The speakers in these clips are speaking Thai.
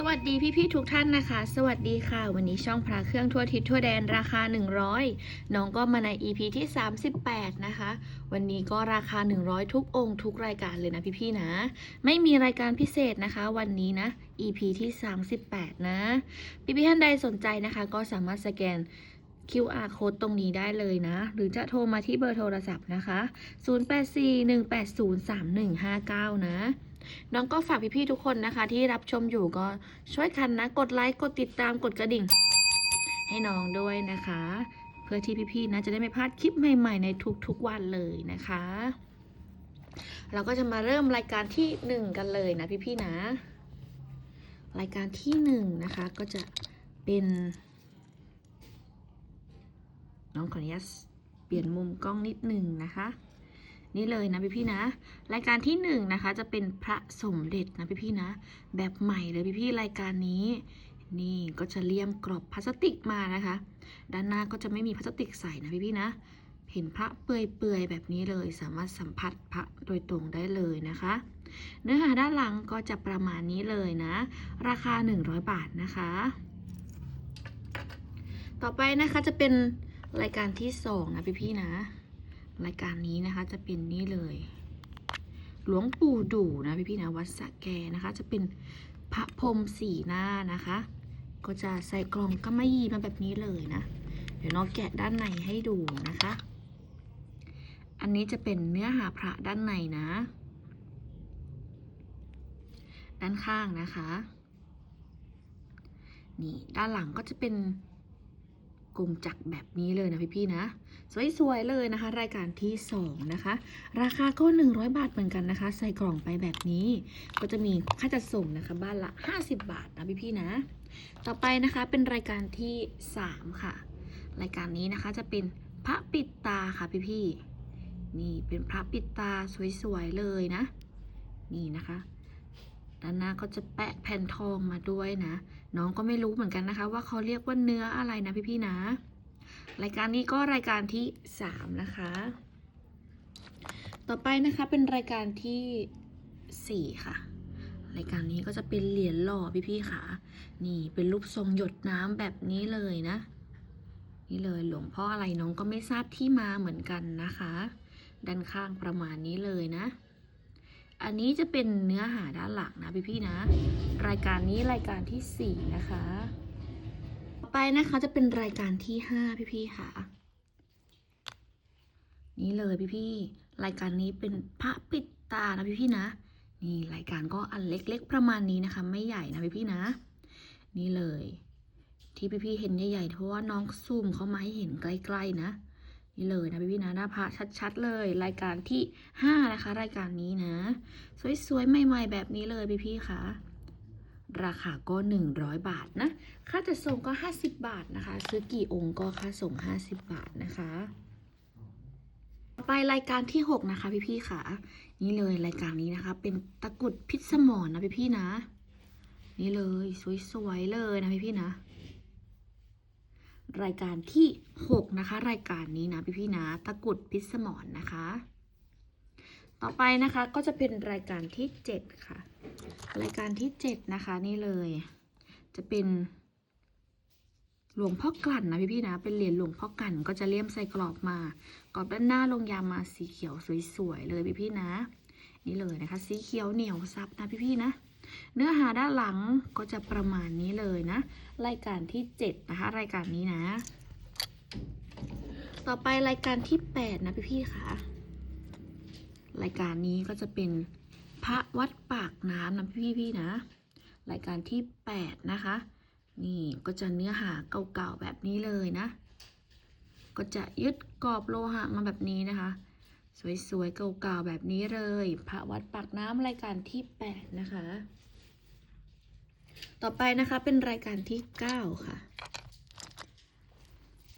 สวัสดีพี่ๆทุกท่านนะคะ สวัสดีค่ะ วันนี้ช่องพระเครื่องทั่วทิศทั่วแดนราคา 100 น้องก็มาใน EP ที่ 38 นะคะ วันนี้ก็ราคา 100 ทุกองค์ทุกรายการเลยนะพี่ๆนะ ไม่มีรายการพิเศษนะคะ วันนี้นะ EP ที่ 38 นะพี่ๆท่านใดสนใจนะคะ ก็สามารถสแกน QR code ตรงนี้ได้เลยนะ หรือจะโทรมาที่เบอร์โทรศัพท์นะคะ 0841803159 นะ น้องก็ฝากพี่ๆทุกคนนะคะ ที่รับชมอยู่ก็ช่วยกันนะ กดไลค์กดติดตามกดกระดิ่ง ให้น้องด้วยนะคะ เพื่อที่พี่ๆนะจะได้ไม่พลาดคลิปใหม่ ๆ ในทุกๆวันเลยนะคะ เราก็จะมาเริ่มรายการที่หนึ่งกันเลยนะพี่ๆนะ รายการที่หนึ่งนะคะก็จะเป็นน้องขออนุญาตเปลี่ยนมุมกล้องนิดหนึ่งนะคะ นี่เลยนะพี่พี่นะ รายการที่หนึ่งนะคะจะเป็นพระสมเด็จนะพี่พี่นะ แบบใหม่เลยพี่พี่รายการนี้ นี่ก็จะเลี่ยมกรอบพลาสติกมานะคะ ด้านหน้าก็จะไม่มีพลาสติกใส่นะพี่พี่นะเห็นพระเปื่อยๆแบบนี้เลยสามารถสัมผัสพระโดยตรงได้เลยนะคะ เนื้อหาด้านหลังก็จะประมาณนี้เลยนะ ราคา 100 บาทนะคะ ต่อไปนะคะจะเป็นรายการที่สองนะพี่พี่ๆนะ รายการนี้นะคะจะเป็นนี่เลย หลวงปู่ดู่นะพี่พี่ๆนะวัดสะแกนะคะ จะเป็นพระพรมสีหน้านะคะ ก็จะใส่กล่องกำมะหยี่มาแบบนี้เลยนะ เดี๋ยวน้องแกะด้านในให้ดูนะคะ อันนี้จะเป็นเนื้อหาพระด้านในนะ ด้านข้างนะคะ นี่ด้านหลังก็จะเป็น กลมจักแบบนี้เลยนะพี่ๆนะ สวยๆเลยนะคะ รายการที่ 2 นะคะ ราคาก็ 100 บาทเหมือนกันนะคะ ใส่กล่องไปแบบนี้ ก็จะมีค่าจัดส่งนะคะ บ้านละ 50 บาทนะพี่ๆนะ ต่อไปนะคะเป็นรายการที่ 3 ค่ะ รายการนี้นะคะจะเป็นพระปิดตาค่ะพี่ๆนี่เป็นพระปิดตาสวยๆเลยนะ นี่นะคะ ด้านหน้าก็จะแปะแผ่นทองมาด้วยนะ น้องก็ไม่รู้เหมือนกันนะคะ ว่าเขาเรียกว่าเนื้ออะไรนะพี่ๆนะ รายการนี้ก็รายการที่ 3 นะคะ ต่อไปนะคะเป็นรายการที่ 4 ค่ะ รายการนี้ก็จะเป็นเหรียญหล่อพี่ๆค่ะ นี่เป็นรูปทรงหยดน้ำแบบนี้เลยนะ นี่เลยหลวงพ่ออะไรน้องก็ไม่ทราบที่มาเหมือนกันนะคะ ด้านข้างประมาณนี้เลยนะ อันนี้จะเป็นเนื้อหาด้านหลังนะพี่ๆนะ รายการนี้รายการที่ 4 นะคะ ต่อไปนะคะจะเป็นรายการที่ 5 พี่ๆค่ะนี่เลยพี่ๆรายการนี้เป็นพระปิดตานะพี่ๆนะ นี่รายการก็อันเล็กๆประมาณนี้นะคะ ไม่ใหญ่นะพี่ๆนะ นี่เลย ที่พี่ๆเห็นใหญ่ๆเพราะว่าน้องซูมเข้ามาให้เห็นใกล้ๆนะ นี่เลยนะพี่ๆนะหน้าพระชัดๆ เลย รายการที่ 5 นะคะ รายการนี้นะ สวยๆ ใหม่ๆ แบบนี้เลยพี่ๆค่ะราคาก็ 100 บาทนะ ค่าจัดส่งก็ 50 บาทนะคะ ซื้อกี่องค์ก็ค่าส่ง 50 บาทนะคะไปรายการที่ 6 นะคะ พี่ๆค่ะ นี่เลยรายการนี้นะคะ เป็นตะกุดพิษสมรนนะพี่ๆนะ นี่เลยสวยๆเลยนะพี่ๆนะ รายการที่ 6 นะคะ รายการนี้นะพี่ๆนะตะกุดพิษสมรนนะคะ ต่อไปนะคะก็จะเป็นรายการที่ 7 ค่ะ รายการที่ 7 นะคะนี่เลย จะเป็นหลวงพ่อกลั่นนะพี่ๆนะ เป็นเหรียญหลวงพ่อกลั่นก็จะเลี่ยมใส่กรอบมา กรอบด้านหน้าลงยามาสีเขียวสวยๆเลยพี่ๆนะ นี่เลยนะคะ สีเขียวเหนียวซับนะพี่ๆนะ เนื้อหาด้านหลังก็จะประมาณนี้เลยนะ รายการที่ 7 นะคะ รายการนี้นะ ต่อไปรายการที่ 8 นะพี่ๆค่ะรายการนี้ก็จะเป็นพระวัดปากน้ำนะพี่พี่ๆนะ รายการที่ 8 นะคะ นี่ก็จะเนื้อหาเก่าๆแบบนี้เลยนะ ก็จะยึดกรอบโลหะมาแบบนี้นะคะ สวยๆเก่าๆแบบนี้เลย พระวัดปากน้ำรายการที่ 8 นะคะ ต่อไปนะคะเป็นรายการที่ 9 ค่ะ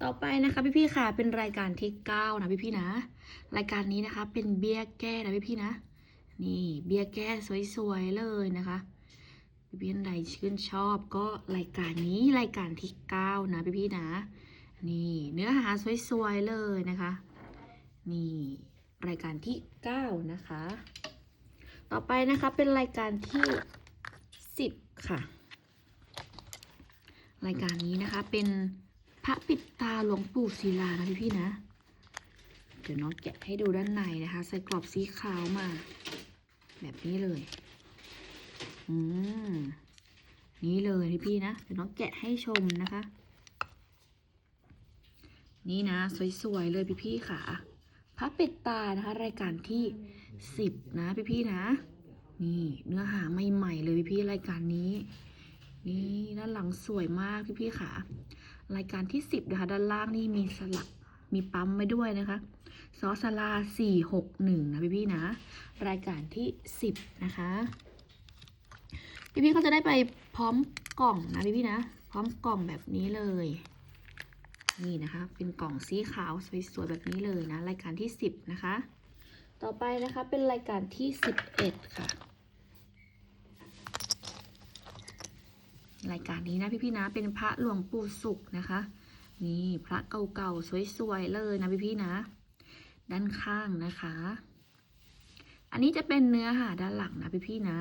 ต่อไปนะคะพี่ๆค่ะเป็นรายการที่ 9 นะพี่ๆนะ รายการนี้นะคะเป็นเบี้ยแก้นะพี่ๆนะ นี่เบี้ยแก้สวยๆเลยนะคะพี่ๆท่านใดชื่นชอบก็รายการนี้รายการที่ 9 นะพี่ๆนะ นี่เนื้อหาสวยๆเลยนะคะ นี่ รายการที่ 9 นะคะ ต่อไปนะคะเป็นรายการที่ 10 ค่ะ รายการนี้นะคะเป็นพระปิดตาหลวงปู่ศิลานะพี่พี่ๆนะ เดี๋ยวน้องแกะให้ดูด้านในนะคะ ใส่กรอบสีขาวมา แบบนี้เลย อืมนี่เลยพี่พี่ๆนะ เดี๋ยวน้องแกะให้ชมนะคะ นี่นะ สวยๆเลยพี่พี่ๆค่ะ พระปิดตานะคะ รายการที่สิบนะพี่พี่ๆนะ นี่เนื้อหาใหม่ๆเลยพี่พี่ๆรายการนี้ นี่ด้านหลังสวยมากพี่พี่ๆค่ะ รายการที่สิบนะคะ ด้านล่างนี่มีสลักมีปั๊มไว้ด้วยนะคะซอสลาสี่หกหนึ่งนะพี่พี่ๆนะ รายการที่สิบนะคะ พี่พี่ๆก็จะได้ไปพร้อมกล่องนะพี่พี่ๆนะ พร้อมกล่องแบบนี้เลย นี่นะคะ เป็นกล่องสีขาวสวยๆแบบนี้เลยนะ รายการที่สิบนะคะ ต่อไปนะคะเป็นรายการที่สิบเอ็ดค่ะ รายการนี้นะพี่ๆนะ เป็นพระหลวงปู่สุขนะคะ นี่พระเก่าๆสวยๆเลยนะพี่ๆนะ ด้านข้างนะคะ อันนี้จะเป็นเนื้อหาด้านหลังนะพี่ๆนะ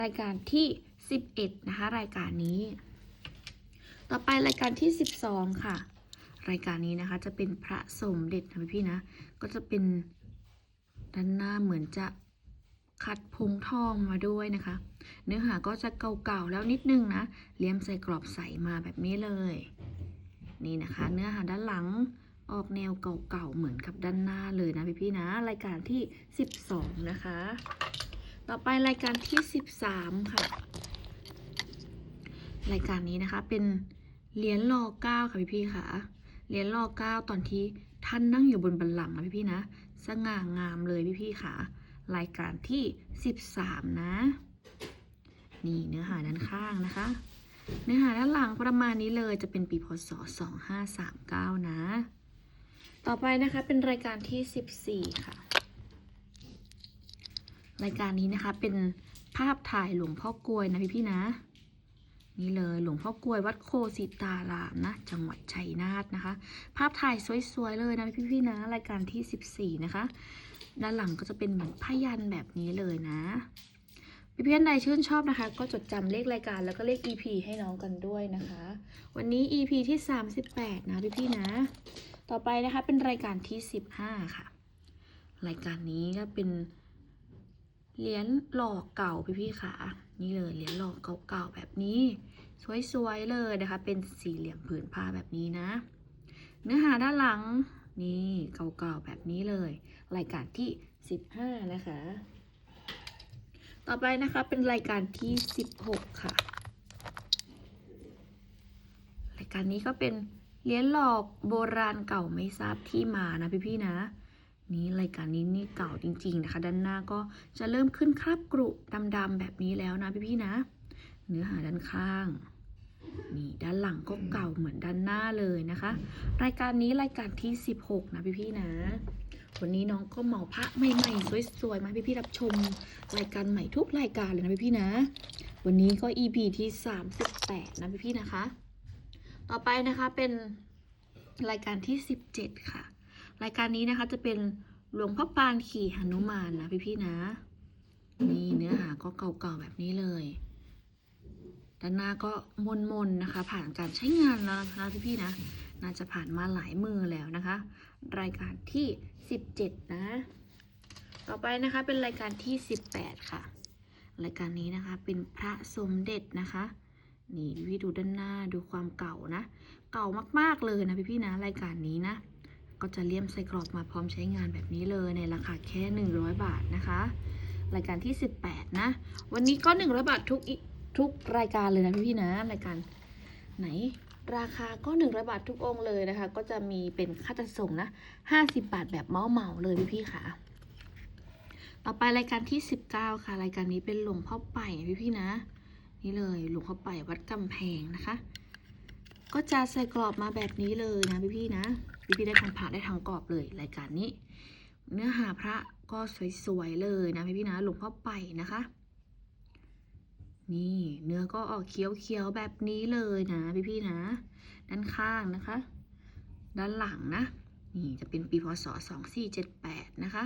รายการที่ 11 นะคะ รายการนี้ ต่อไปรายการที่ 12 ค่ะ รายการนี้นะคะ จะเป็นพระสมเด็จนะพี่นะ ก็จะเป็นด้านหน้าเหมือนจะขัดพงทองมาด้วยนะคะ เนื้อหาก็จะเก่าๆแล้วนิดนึงนะเลี่ยมใส่กรอบใสมาแบบนี้เลย นี่นะคะ เนื้อหาด้านหลังออกแนวเก่าๆเหมือนกับด้านหน้าเลยนะพี่ๆนะ รายการที่ 12 นะคะ ต่อไปรายการที่ 13 ค่ะ รายการนี้นะคะเป็นเหรียญรอเก้าค่ะพี่ๆค่ะ เหรียญรอเก้าตอนที่ท่านนั่งอยู่บนบัลลังก์นะพี่ๆนะ สง่างามเลยพี่ๆค่ะ รายการที่ 13 นะ นี่เนื้อหาด้านข้างนะคะ เนื้อหาด้านหลังประมาณนี้เลยจะเป็นปีพศ 2539 นะ ต่อไปนะคะเป็นรายการที่ 14 ค่ะ รายการนี้นะคะเป็นภาพถ่ายหลวงพ่อกลวยนะพี่พี่นะ นี่เลยหลวงพ่อกลวยวัดโคสิตารามนะ จังหวัดชัยนาทนะคะ ภาพถ่ายสวยๆเลยนะพี่ๆนะ รายการที่ 14 นะคะ ด้านหลังก็จะเป็นเหมือนพยันแบบนี้เลยนะพี่เพื่อนใดชื่นชอบนะคะ ก็จดจำเลขรายการแล้วก็เลข EP ให้น้องกันด้วยนะคะ วันนี้ EP ที่ 38 นะพี่ๆนะ ต่อไปนะคะเป็นรายการที่ 15 ค่ะ รายการนี้ก็เป็นเหรียญหล่อเก่าพี่ๆค่ะ นี่เลยเหรียญหล่อเก่าๆแบบนี้ สวยๆเลยนะคะ เป็นสี่เหลี่ยมผืนผ้าแบบนี้นะ เนื้อหาด้านหลังนี่เก่าๆแบบนี้เลย รายการที่ 15 นะคะ ต่อไปนะคะเป็นรายการที่ 16 ค่ะ รายการนี้ก็เป็นเหรียญหลอกโบราณเก่าไม่ทราบที่มานะพี่ๆนะ นี่รายการนี้นี่เก่าจริง ๆ นะคะ ด้านหน้าก็จะเริ่มขึ้นคราบกรุดำๆแบบนี้แล้วนะพี่ๆนะ เนื้อหาด้านข้างนี่ด้านหลังก็เก่าเหมือนด้านหน้าเลยนะคะ รายการนี้รายการที่ 16 นะพี่ๆนะวันนี้น้องก็เหมาพระใหม่ๆสวยๆมาพี่ๆรับชม รายการใหม่ทุกรายการเลยนะพี่ๆนะ วันนี้ก็ EP ที่ 38 นะพี่ๆนะคะ ต่อไปนะคะเป็นรายการที่ 17 ค่ะ รายการนี้นะคะจะเป็นหลวงพ่อปานขี่หนุมานนะพี่ๆนะ นี่เนื้อหาก็เก่าๆแบบนี้เลย ด้านหน้าก็มนๆนนะคะ ผ่านการใช้งานแล้วนะพี่ๆนะ น่าจะผ่านมาหลายมือแล้วนะคะ รายการที่ 17 นะ ต่อไปนะคะเป็นรายการที่ 18 ค่ะ รายการนี้นะคะเป็นพระสมเด็จนะคะนี่พี่ดูด้านหน้าดูความเก่านะ เก่ามากๆเลยนะพี่ๆนะรายการนี้นะ ก็จะเลี่ยมใส่กรอบมาพร้อมใช้งานแบบนี้เลยในราคาแค่ 100 บาทนะคะ รายการที่ 18 นะ วันนี้ก็ 100 บาททุกทุกรายการเลยนะพี่ๆนะรายการไหนราคาก็ 100 บาททุกองค์เลยนะคะ ก็จะมีเป็นค่าจัดส่งนะ 50 บาทแบบเมาเมาเลยพี่ๆค่ะ ต่อไปรายการที่ 19 ค่ะ รายการนี้เป็นหลวงพ่อไป่พี่นะ นี่เลยหลวงพ่อไป่วัดกำแพงนะคะ ก็จะใส่กรอบมาแบบนี้เลยนะพี่ๆนะ พี่ๆได้ทำผ่าได้ทางกรอบเลยรายการนี้ เนื้อหาพระก็สวยๆเลยนะพี่ๆนะหลวงพ่อไปนะคะ นี่เนื้อก็ออกเขียวๆแบบนี้เลยนะพี่ๆนะ ด้านข้างนะคะ ด้านหลังนะ นี่จะเป็นปีพศ2478นะคะ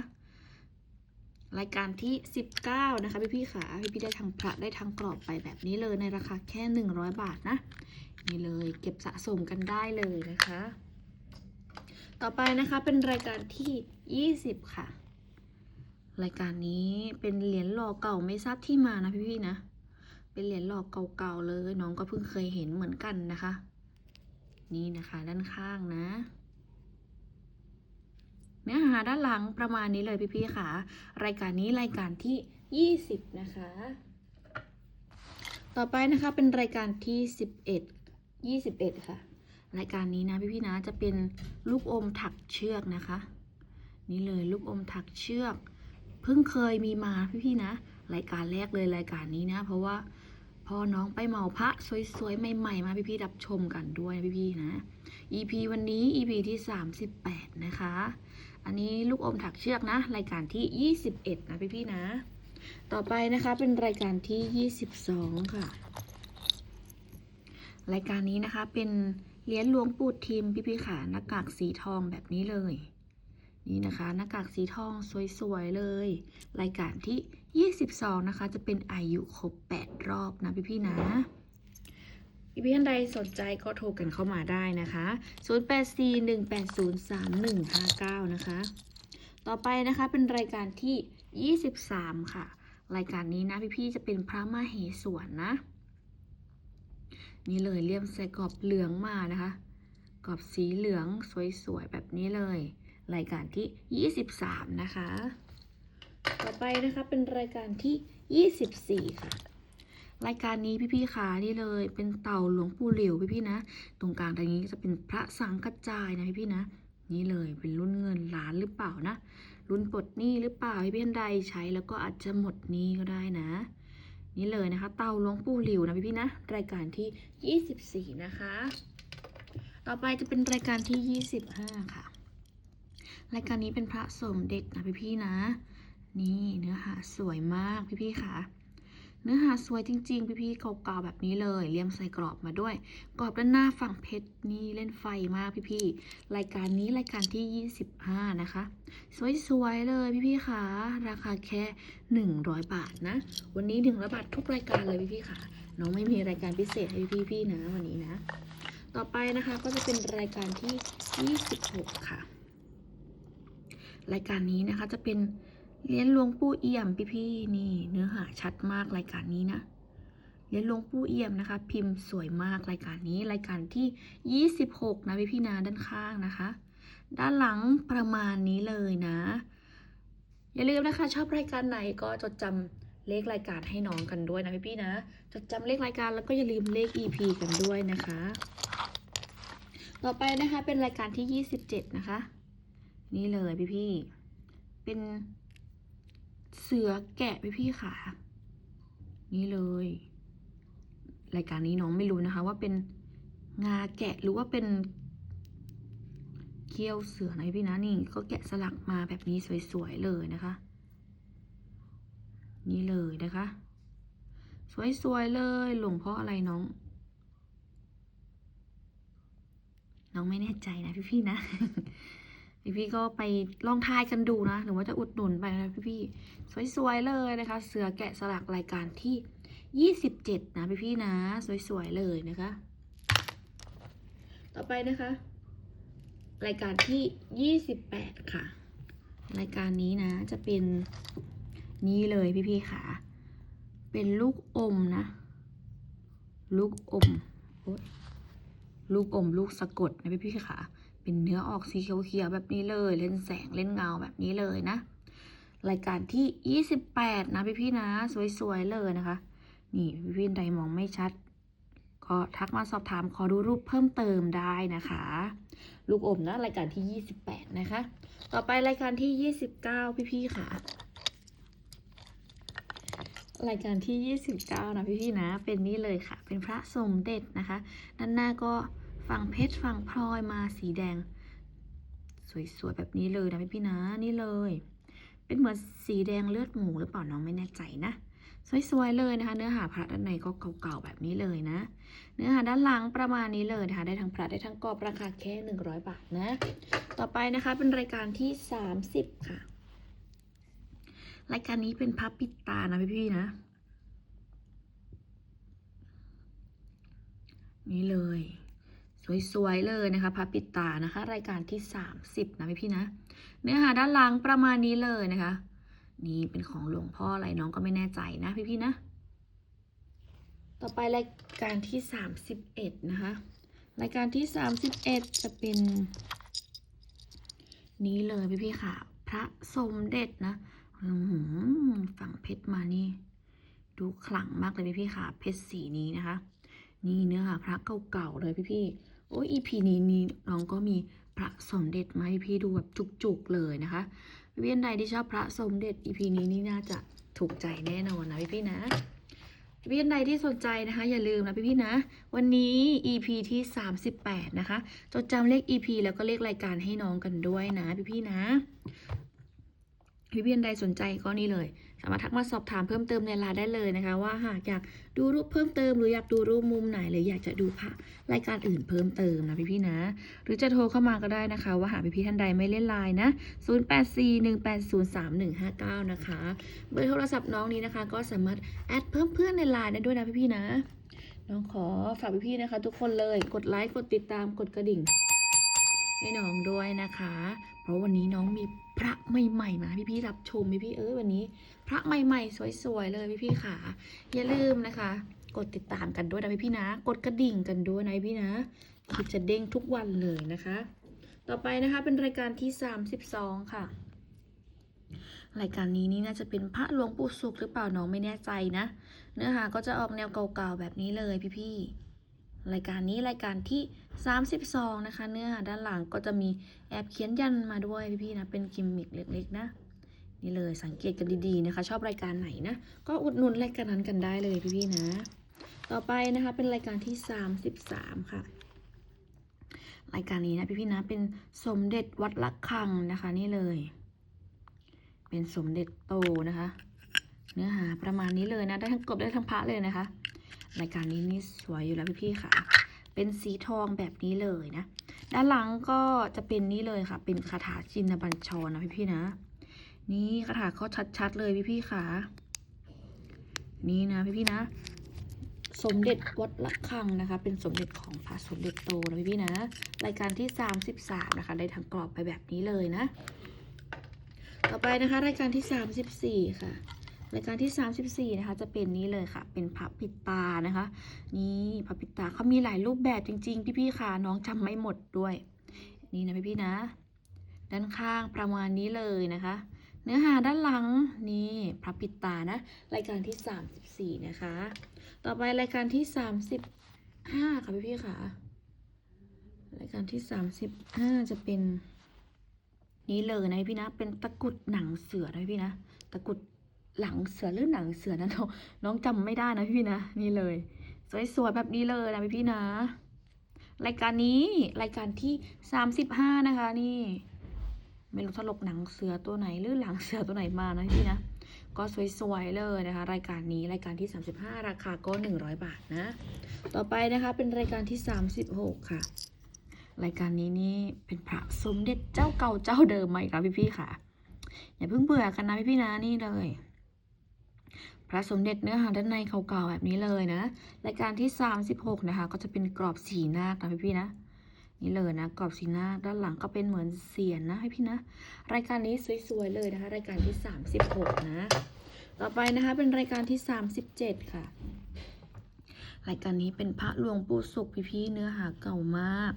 รายการที่ 19 นะคะ พี่ๆค่ะพี่ๆได้ทางพระได้ทางกรอบไปแบบนี้เลยในราคาแค่ 100 บาทนะ นี่เลยเก็บสะสมกันได้เลยนะคะ ต่อไปนะคะเป็นรายการที่ 20 ค่ะ รายการนี้เป็นเหรียญหล่อเก่าไม่ทราบที่มานะพี่ๆนะ เป็นเหรียญหล่อเก่าๆเลยน้องก็เพิ่งเคยเห็นเหมือนกันนะคะ นี่นะคะด้านข้างนะเนื้อหาด้านหลังประมาณนี้เลยพี่ๆค่ะ รายการนี้รายการที่ 20 นะคะ ต่อไปนะคะเป็นรายการที่ 11 21 ค่ะ รายการนี้นะพี่ๆนะจะเป็นลูกอมถักเชือกนะคะ นี่เลยลูกอมถักเชือก เพิ่งเคยมีมาพี่ๆนะ รายการแรกเลยรายการนี้นะ เพราะว่าพอน้องไปเหมาพระสวยๆใหม่ๆมาพี่ๆรับชมกันด้วยนะพี่นะ EP วันนี้ EP ที่ 38 นะคะ อันนี้ลูกอมถักเชือกนะ รายการที่ 21 นะพี่ๆนะ ต่อไปนะคะเป็นรายการที่ 22 ค่ะ รายการนี้นะคะเป็น เหรียญหลวงปู่ทิมพี่พี่ขาหน้ากากสีทองแบบนี้เลย นี่นะคะหน้ากากสีทองสวยๆเลย รายการที่ 22 นะคะ จะเป็นอายุครบ 8 รอบนะพี่พี่ๆนะพี่พี่ท่านใดสนใจก็โทรกันเข้ามาได้นะคะ 0841803159 นะคะ ต่อไปนะคะเป็นรายการที่ 23 ค่ะ รายการนี้นะพี่ๆจะเป็นพระมาเหสวนนะ นี่เลยเลี่ยมใส่กรอบเหลืองมานะคะ กรอบสีเหลืองสวยๆแบบนี้เลย รายการที่ 23 นะคะ ต่อไปนะคะเป็นรายการที่ 24 ค่ะ รายการนี้พี่ๆขานี่เลยเป็นเต่าหลวงปู่เหลิวพี่ๆนะ ตรงกลางตรงนี้จะเป็นพระสังกระจายนะพี่ๆนะ นี่เลยเป็นรุ่นเงินล้านหรือเปล่านะรุ่นปลดหนี้หรือเปล่าพี่เพื่อนใดใช้แล้วก็อาจจะหมดหนี้ก็ได้นะ นี่เลยนะคะ เตาหลวงปู่หลิวนะพี่พี่นะ รายการที่ 24 นะคะ ต่อไปจะเป็นรายการที่ 25 ค่ะ รายการนี้เป็นพระสมเด็จนะพี่พี่นะ นี่เนื้อหาสวยมากพี่พี่ค่ะ เนื้อหาสวยจริง ๆ พี่ๆเก่าๆแบบนี้เลยเลี่ยมใส่กรอบมาด้วย กรอบด้านหน้าฝั่งเพชรนี่เล่นไฟมากพี่ๆรายการนี้รายการที่ 25 นะคะ สวยๆเลยพี่ๆค่ะราคาแค่ 100 บาทนะ วันนี้100บาททุกรายการเลยพี่ๆค่ะน้องไม่มีรายการพิเศษให้พี่ๆนะวันนี้นะ ต่อไปนะคะก็จะเป็นรายการที่ 26 ค่ะ รายการนี้นะคะจะเป็น เหรียญหลวงปู่เอี่ยมพี่ๆนี่เนื้อหาชัดมากรายการนี้นะเหรียญหลวงปู่เอี่ยมนะคะ พิมพ์สวยมากรายการนี้ รายการที่ 26 นะพี่ๆนะด้านข้างนะคะ ด้านหลังประมาณนี้เลยนะ อย่าลืมนะคะ ชอบรายการไหนก็จดจำเลขรายการให้น้องกันด้วยนะพี่ๆนะจดจำเลขรายการแล้วก็อย่าลืมเลข EP กันด้วยนะคะ ต่อไปนะคะเป็นรายการที่ 27 นะคะ นี่เลยพี่ๆเป็น เสือแกะพี่ๆค่ะ นี่เลย รายการนี้น้องไม่รู้นะคะ ว่าเป็นงาแกะหรือว่าเป็นเขี้ยวเสือนะพี่นะนี่ก็แกะสลักมาแบบนี้สวยๆเลยนะคะ นี่เลยนะคะ สวยๆเลยหลวงพ่ออะไรน้อง น้องไม่แน่ใจนะพี่ๆนะ พี่ๆก็ไปลองทายกันดูนะ หรือว่าจะอุดหนุนไปนะพี่ๆสวยๆเลยนะคะ เสือแกะสลักรายการที่ 27 นะพี่ๆนะ สวยๆเลยนะคะ ต่อไปนะคะ รายการที่ 28 ค่ะ รายการนี้นะจะเป็นนี่เลยพี่ๆค่ะ เป็นลูกอมนะ ลูกอมลูกอมลูกสะกดนะพี่ๆค่ะ เป็นเนื้อออกสีเขียวๆแบบนี้เลย เล่นแสงเล่นเงาแบบนี้เลยนะ รายการที่ 28 นะพี่ๆนะ สวยๆเลยนะคะ นี่พี่ๆใดมองไม่ชัด ก็ทักมาสอบถามขอดูรูปเพิ่มเติมได้นะคะ ลูกอมนะรายการที่ 28 นะคะ ต่อไปรายการที่ 29 พี่ๆค่ะ รายการที่ 29 นะพี่ๆนะ เป็นนี่เลยค่ะ เป็นพระสมเด็จนะคะ ด้านหน้าก็ ฝั่งเพชรฝั่งพลอยมาสีแดง สวยๆแบบนี้เลยนะพี่ๆนะนี่เลย เป็นเหมือนสีแดงเลือดหมูหรือเปล่าน้องไม่แน่ใจนะสวยๆเลยนะคะ เนื้อหาพระด้านในก็เก่าๆแบบนี้เลยนะ เนื้อหาด้านหลังประมาณนี้เลยนะคะ ได้ทั้งพระได้ทั้งกรอบราคาแค่ 100 บาทนะ ต่อไปนะคะเป็นรายการที่ 30 ค่ะ รายการนี้เป็นพับปิดตานะพี่ๆนะ นี่เลย สวยๆเลยนะคะพระปิดตานะคะ รายการที่ 30 นะพี่พี่นะ เนื้อหาด้านหลังประมาณนี้เลยนะคะ นี่เป็นของหลวงพ่ออะไรน้องก็ไม่แน่ใจนะพี่พี่นะ ต่อไปรายการที่ 31 นะคะ รายการที่ 31 จะเป็น นี้เลยพี่พี่ค่ะ พระสมเด็จนะหือฝั่งเพชรมานี่ ดูขลังมากเลยพี่พี่ค่ะ เพชรสีนี้นะคะ นี่เนื้อหาพระเก่าๆเลยพี่พี่ โอ้ยอีพีนี้นี่น้องก็มีพระสมเด็จมาให้พี่ดูแบบจุกๆเลยนะคะพี่พี่ๆใดที่ชอบพระสมเด็จอีพีนี้นี่น่าจะถูกใจแน่นอนนะพี่พี่ๆนะพี่พี่ๆใดที่สนใจนะคะ อย่าลืมนะพี่พี่ๆนะ วันนี้ EP ที่ 38 นะคะ จดจำเลข EP แล้วก็เลขรายการให้น้องกันด้วยนะพี่พี่ๆนะ พี่พี่ๆใดสนใจก็นี่เลย สามารถทักมาสอบถามเพิ่มเติมในไลน์ได้เลยนะคะ ว่าหากอยากดูรูปเพิ่มเติม หรืออยากดูรูปมุมไหนหรืออยากจะดูภาพรายการอื่นเพิ่มเติมนะพี่พี่นะ หรือจะโทรเข้ามาก็ได้นะคะ ว่าหากพี่พี่ท่านใดไม่เล่นไลน์นะ 0841803159 นะคะ เบอร์โทรศัพท์น้องนี้นะคะ ก็สามารถแอดเพิ่มเพื่อนในไลน์ได้ด้วยนะพี่พี่นะน้องขอฝากพี่ๆนะคะ ทุกคนเลยกดไลค์กดติดตามกดกระดิ่ง ให้น้องด้วยนะคะ เพราะวันนี้น้องมี พระใหม่ๆมาพี่ๆรับชมพี่ๆเออวันนี้ พระใหม่ๆสวยๆเลยพี่ๆค่ะ อย่าลืมนะคะ กดติดตามกันด้วยนะพี่ๆนะ กดกระดิ่งกันด้วยนะพี่นะคลิปจะเด้งทุกวันเลยนะคะ ต่อไปนะคะเป็นรายการที่ 32 ค่ะ รายการนี้นี่น่าจะเป็นพระหลวงปู่สุขหรือเปล่าน้องไม่แน่ใจนะ เนื้อหาก็จะออกแนวเก่าๆแบบนี้เลยพี่ๆ รายการนี้รายการที่ 32 นะคะ เนื้อหาด้านหลังก็จะมีแอบเขียนยันมาด้วยพี่ๆนะเป็นกิมมิคเล็กๆนะนี่เลยสังเกตกันดีๆนะคะ ชอบรายการไหนนะ ก็อุดหนุนรายการนั้นกันได้เลยพี่ๆนะ ต่อไปนะคะเป็นรายการที่ 33 ค่ะ รายการนี้นะพี่ๆนะเป็นสมเด็จวัดละคังนะคะนี่เลย เป็นสมเด็จโตนะคะ เนื้อหาประมาณนี้เลยนะ ได้ทั้งกบได้ทั้งพระเลยนะคะ รายการนี้นี่สวยอยู่แล้วพี่ๆค่ะ เป็นสีทองแบบนี้เลยนะ ด้านหลังก็จะเป็นนี่เลยค่ะ เป็นคาถาจินบัญชรนะพี่ๆนะ นี่คาถาเขาชัดๆเลยพี่ๆค่ะ นี่นะพี่ๆนะ สมเด็จวัดละคังนะคะ เป็นสมเด็จของพระสมเด็จโตนะพี่ๆนะ รายการที่ 33 นะคะ ได้ทั้งกรอบไปแบบนี้เลยนะ ต่อไปนะคะ รายการที่ 34 ค่ะ รายการที่ 34 นะคะ จะเป็นนี้เลยค่ะ เป็นพระปิดตานะคะ นี่พระปิดตาเขามีหลายรูปแบบจริง ๆ พี่ๆค่ะน้องจำไม่หมดด้วย นี่นะพี่ๆนะ ด้านข้างประมาณนี้เลยนะคะ เนื้อหาด้านหลังนี่พระปิดตานะ รายการที่ 34 นะคะ ต่อไปรายการที่ 35 ค่ะพี่ๆค่ะ รายการที่ 35 จะเป็นนี้เลยนะพี่นะ เป็นตะกุดหนังเสือนะพี่นะ ตะกุด หลังเสือหรือหนังเสือนะน้องน้องจำไม่ได้นะพี่นะ นี่เลย สวยๆแบบนี้เลยนะพี่นะ รายการนี้รายการที่35นะคะ นี่ ไม่รู้ถลกหนังเสือตัวไหนหรือหลังเสือตัวไหนมานะพี่นะ ก็สวยๆเลยนะคะ รายการนี้รายการที่35ราคาก็100บาทนะ ต่อไปนะคะเป็นรายการที่36ค่ะ รายการนี้นี่เป็นพระสมเด็จเจ้าเก่าเจ้าเดิมมาอีกแล้วพี่ๆค่ะอย่าเพิ่งเบื่อกันนะพี่ๆนะนี่เลย พระสมเด็จเนื้อหาด้านในเก่าๆแบบนี้เลยนะรายการที่ 36 นะคะ ก็จะเป็นกรอบสีนาคนะพี่ๆนะ นี่เลยนะกรอบสีนาคด้านหลังก็เป็นเหมือนเสียนนะให้พี่นะ รายการนี้สวยๆเลยนะคะ รายการที่ 36 นะ ต่อไปนะคะเป็นรายการที่ 37 ค่ะ รายการนี้เป็นพระหลวงปู่สุขพี่ๆเนื้อหาเก่ามาก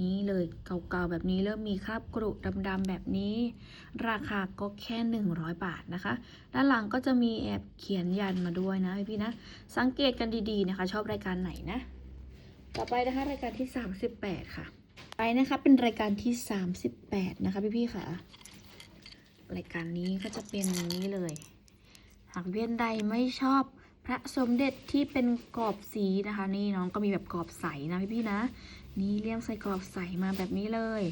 นี่เลยเก่าๆแบบนี้เริ่มมีคราบกรุดำๆแบบนี้ ราคาก็แค่ 100 บาทนะคะ ด้านหลังก็จะมีแอบเขียนยันมาด้วยนะพี่นะ สังเกตกันดีๆนะคะ ชอบรายการไหนนะ ต่อไปนะคะรายการที่ 38 ค่ะ ไปนะคะเป็นรายการที่ 38 นะคะพี่ๆค่ะ รายการนี้ก็จะเป็นนี้เลย หากเวียนใดไม่ชอบพระสมเด็จที่เป็นกรอบสีนะคะ นี่น้องก็มีแบบกรอบใสนะพี่ๆนะ นี่เลี่ยมใส่กรอบใสมาแบบนี้เลย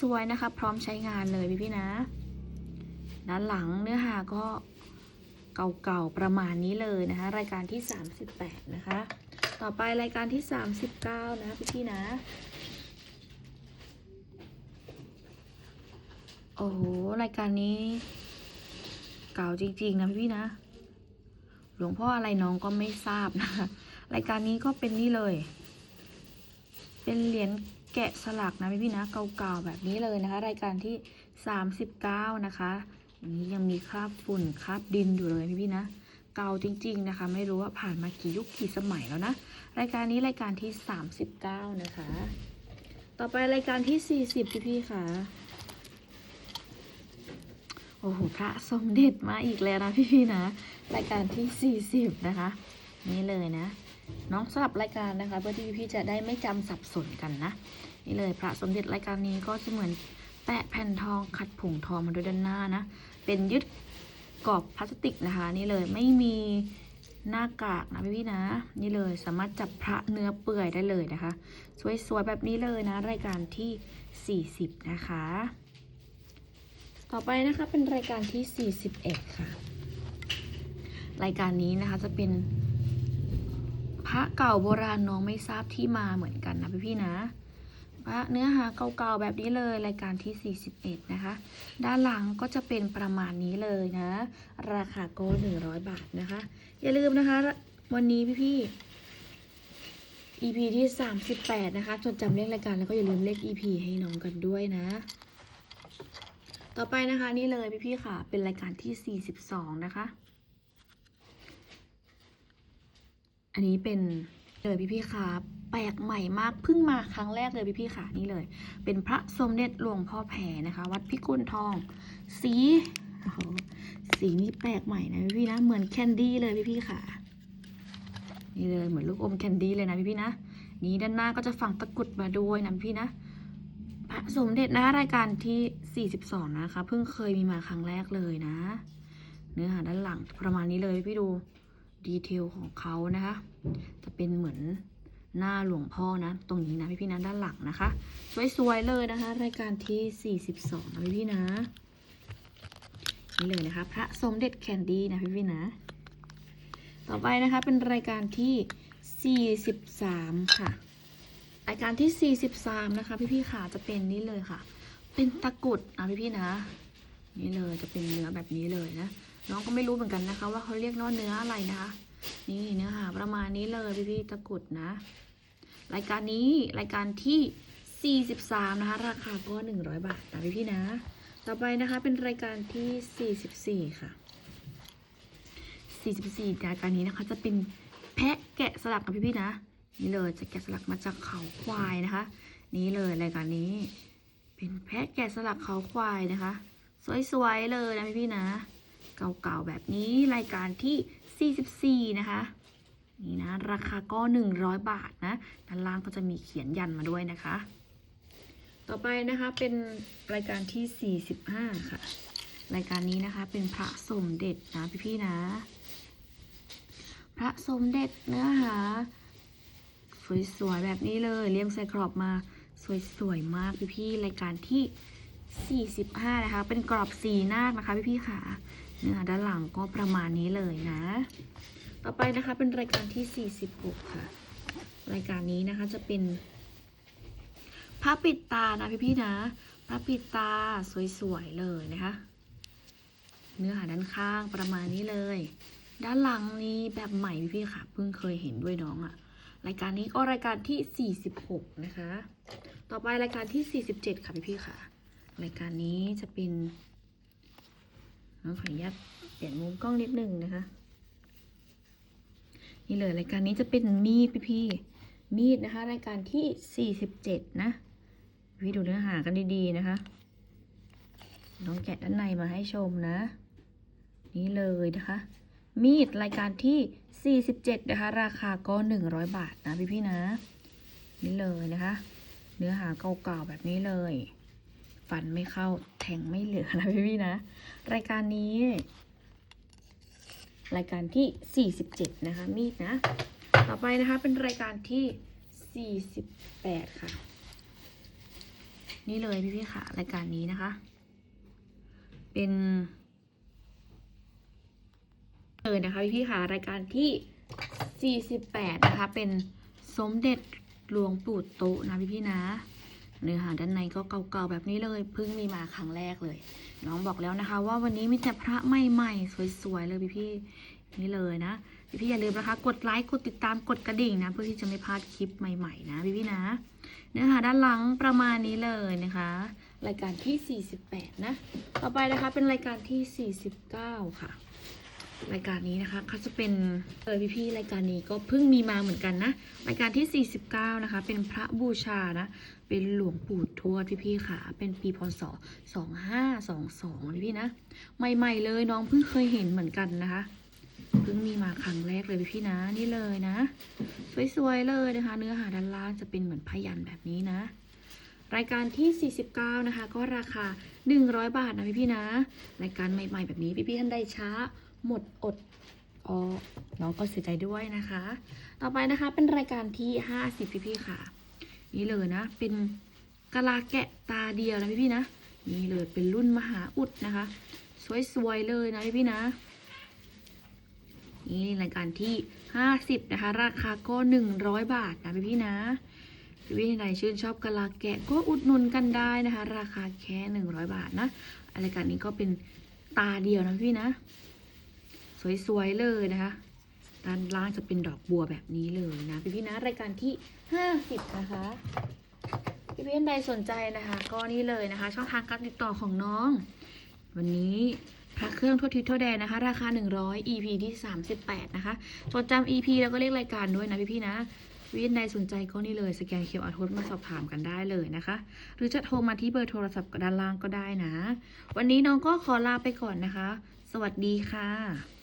สวยๆนะคะ พร้อมใช้งานเลยพี่ๆนะ ด้านหลังเนื้อหาก็เก่าๆประมาณนี้เลยนะคะ รายการที่ 38 นะคะ ต่อไปรายการที่ 39 นะพี่ๆนะ โอ้โหรายการนี้ เก่าจริงๆนะพี่ๆนะ หลวงพ่ออะไรน้องก็ไม่ทราบนะคะรายการนี้ก็เป็นนี่เลย เป็นเหรียญแกะสลักนะพี่พี่นะเก่าๆแบบนี้เลยนะคะ รายการที่ 39 นะคะอันนี้ยังมีคราบฝุ่นคราบดินอยู่เลยพี่พี่นะเก่าจริง ๆนะคะ ไม่รู้ว่าผ่านมากี่ยุคกี่สมัยแล้วนะรายการนี้รายการที่ 39 นะคะ ต่อไปรายการที่ 40 พี่พี่ค่ะโอ้โหพระสมเด็จมาอีกแล้วนะพี่พี่นะรายการที่ 40 นะคะ นี่เลยนะ น้องสลับรายการนะคะ เพื่อที่พี่จะได้ไม่จำสับสนกันนะ นี่เลยพระสมเด็จรายการนี้ก็จะเหมือนแปะแผ่นทองขัดผงทองมาด้วยด้านหน้านะ เป็นยึดกรอบพลาสติกนะคะ นี่เลยไม่มีหน้ากากนะพี่ๆนะ นี่เลยสามารถจับพระเนื้อเปื่อยได้เลยนะคะ สวยๆแบบนี้เลยนะ รายการที่ 40 นะคะ ต่อไปนะคะเป็นรายการที่ 41 ค่ะ รายการนี้นะคะจะเป็น ระเก่าโบราณน้องไม่ทราบที่มาเหมือนกันนะพี่ๆนะพระเนื้อหาเก่าๆแบบนี้เลยรายการที่ 41 นะคะ ด้านหลังก็จะเป็นประมาณนี้เลยนะ ราคาก็ 100 บาทนะคะ อย่าลืมนะคะ วันนี้พี่ๆ EP ที่ 38 นะคะ จดจำเลขรายการแล้วก็อย่าลืมเลข EP ให้น้องกันด้วยนะ ต่อไปนะคะนี่เลยพี่ๆค่ะ เป็นรายการที่ 42 นะคะ อันนี้เป็นเลยพี่พี่ๆค่ะแปลกใหม่มากเพิ่งมาครั้งแรกเลยพี่พี่ๆค่ะนี่เลย เป็นพระสมเด็จหลวงพ่อแผ่นะคะ วัดพิกุลทอง สีโอ้โหสีนี้แปลกใหม่นะพี่พี่นะเหมือนแคนดี้เลยพี่พี่ๆค่ะ นี่เลยเหมือนลูกอมแคนดี้เลยนะพี่พี่นะนี้ด้านหน้าก็จะฝังตะกรุดมาด้วยนะพี่นะพระสมเด็จนะรายการที่ 42 นะคะเพิ่งเคยมีมาครั้งแรกเลยนะ เนื้อหาด้านหลังประมาณนี้เลยพี่ดู ดีเทลของเขานะคะ จะเป็นเหมือนหน้าหลวงพ่อนะ ตรงนี้นะพี่พี่ๆนะด้านหลังนะคะ สวยๆเลยนะคะ รายการที่ 42 นะพี่พี่ๆนะนี่เลยนะคะ พระสมเด็จแคนดี้นะพี่พี่ๆนะ ต่อไปนะคะเป็นรายการที่ 43 ค่ะ รายการที่ 43 นะคะ พี่พี่ๆค่ะจะเป็นนี่เลยค่ะ เป็นตะกุดนะพี่พี่ๆนะ นี่เลยจะเป็นเนื้อแบบนี้เลยนะ น้องก็ไม่รู้เหมือนกันนะคะ ว่าเขาเรียกว่าเนื้ออะไรนะคะ นี่เนื้อหาประมาณนี้เลยพี่พี่ๆตะกุดนะ รายการนี้รายการที่ 43 นะคะ ราคาก็ 100 บาทนะพี่พี่ๆนะ ต่อไปนะคะเป็นรายการที่ 44 ค่ะ 44รายการนี้นะคะ จะเป็นแพะแกะสลักนะพี่พี่ๆนะ นี่เลยจะแกะสลักมาจากเขาควายนะคะ นี่เลยรายการนี้ เป็นแพะแกะสลักเขาควายนะคะ สวยๆเลยนะพี่พี่ๆนะ เก่าๆแบบนี้รายการที่ 44 นะคะนี่นะราคาก็ 100 บาทนะด้านล่างก็จะมีเขียนยันมาด้วยนะคะ ต่อไปนะคะเป็นรายการที่ 45 ค่ะ รายการนี้นะคะเป็นพระสมเด็จนะพี่ๆนะ พระสมเด็จเนื้อหาสวยๆแบบนี้เลยเรียงใส่กรอบมาสวยๆมากพี่ๆรายการที่ 45 นะคะ เป็นกรอบสีนาคนะคะพี่ๆค่ะ นื้อหาด้านหลังก็ประมาณนี้เลยนะ ต่อไปนะคะเป็นรายการที่ 46 ค่ะ รายการนี้นะคะจะเป็นพระปิดตานะพี่ๆนะพระปิดตาสวยๆเลยนะคะ เนื้อหาด้านข้างประมาณนี้เลย ด้านหลังนี้แบบใหม่พี่ๆค่ะ เพิ่งเคยเห็นด้วยน้องอะรายการนี้ก็รายการที่ 46 นะคะ ต่อไปรายการที่ 47 ค่ะพี่ๆค่ะ รายการนี้จะเป็น ขออนุญาตเปลี่ยนมุมกล้องนิดนึงนะคะ นี่เลยรายการนี้จะเป็นมีดพี่ๆมีดนะคะ รายการที่ 47 นะพี่ดูเนื้อหากันดีๆนะคะน้องแกะด้านในมาให้ชมนะ นี่เลยนะคะ มีดรายการที่ 47 นะคะ ราคาก็ 100 บาทนะพี่ๆนะ นี่เลยนะคะ เนื้อหาเก่าๆแบบนี้เลย ฟันไม่เข้าแทงไม่เหลือนะพี่ๆนะ รายการนี้ รายการที่ 47 นะคะ มีดนะ ต่อไปนะคะเป็นรายการที่ 48 ค่ะ นี่เลยพี่ๆค่ะ รายการนี้นะคะ เป็นเลยนะคะพี่ๆค่ะ รายการที่ 48 นะคะ เป็นสมเด็จหลวงปู่โตนะพี่ๆนะ เนื้อหาด้านในก็เก่าๆแบบนี้เลยเพิ่งมีมาครั้งแรกเลย น้องบอกแล้วนะคะ ว่าวันนี้มีแต่พระใหม่ๆสวยๆเลยพี่ๆนี่เลยนะพี่ๆอย่าลืมนะคะ กดไลค์กดติดตามกดกระดิ่งนะเพื่อที่จะไม่พลาดคลิปใหม่ๆนะพี่ๆนะ เนื้อหาด้านหลังประมาณนี้เลยนะคะ รายการที่ 48 นะ ต่อไปนะคะเป็นรายการที่ 49 ค่ะ รายการนี้นะคะเขาจะเป็นเออพี่ๆรายการนี้ก็เพิ่งมีมาเหมือนกันนะ รายการที่ 49 นะคะ เป็นพระบูชานะ เป็นหลวงปู่ทวดพี่ๆค่ะ เป็นปีพศ 2522พี่ๆนะ ใหม่ๆเลยน้องเพิ่งเคยเห็นเหมือนกันนะคะ เพิ่งมีมาครั้งแรกเลยพี่ๆนะ นี่เลยนะ สวยๆเลยนะคะ เนื้อหาด้านล่างจะเป็นเหมือนพยันแบบนี้นะรายการที่ 49 นะคะ ก็ราคา 100 บาทนะพี่ๆนะ รายการใหม่ ๆ แบบนี้พี่ๆท่านใดช้า หมดอดอ๋อน้องก็เสียใจด้วยนะคะ ต่อไปนะคะเป็นรายการที่50พี่ๆค่ะ นี่เลยนะ เป็นกะลาแกะตาเดียวนะพี่ๆนะ นี่เลยเป็นรุ่นมหาอุดนะคะ สวยๆเลยนะพี่ๆนะ นี่รายการที่50นะคะ ราคาก็100บาทนะพี่ๆนะพี่ๆใดชื่นชอบกะลาแกะก็อุดหนุนกันได้นะคะ ราคาแค่100บาทนะรายการนี้ก็เป็นตาเดียวนะพี่นะ สวยๆเลยนะคะ ด้านล่างจะเป็นดอกบัวแบบนี้เลยนะ พี่ๆนะรายการที่ 50 นะคะ พี่ๆท่านใดสนใจนะคะ ก็นี่เลยนะคะ ช่องทางการติดต่อของน้อง วันนี้พระเครื่องทั่วทิศทั่วแดนนะคะ ราคา 100 EP ที่ 38 นะคะจดจำ EP แล้วก็เลขรายการด้วยนะพี่ๆนะวินใดสนใจก็นี่เลยสแกนเคอร์โค้ดมาสอบถามกันได้เลยนะคะ หรือจะโทรมาที่เบอร์โทรศัพท์ด้านล่างก็ได้นะ วันนี้น้องก็ขอลาไปก่อนนะคะ สวัสดีค่ะ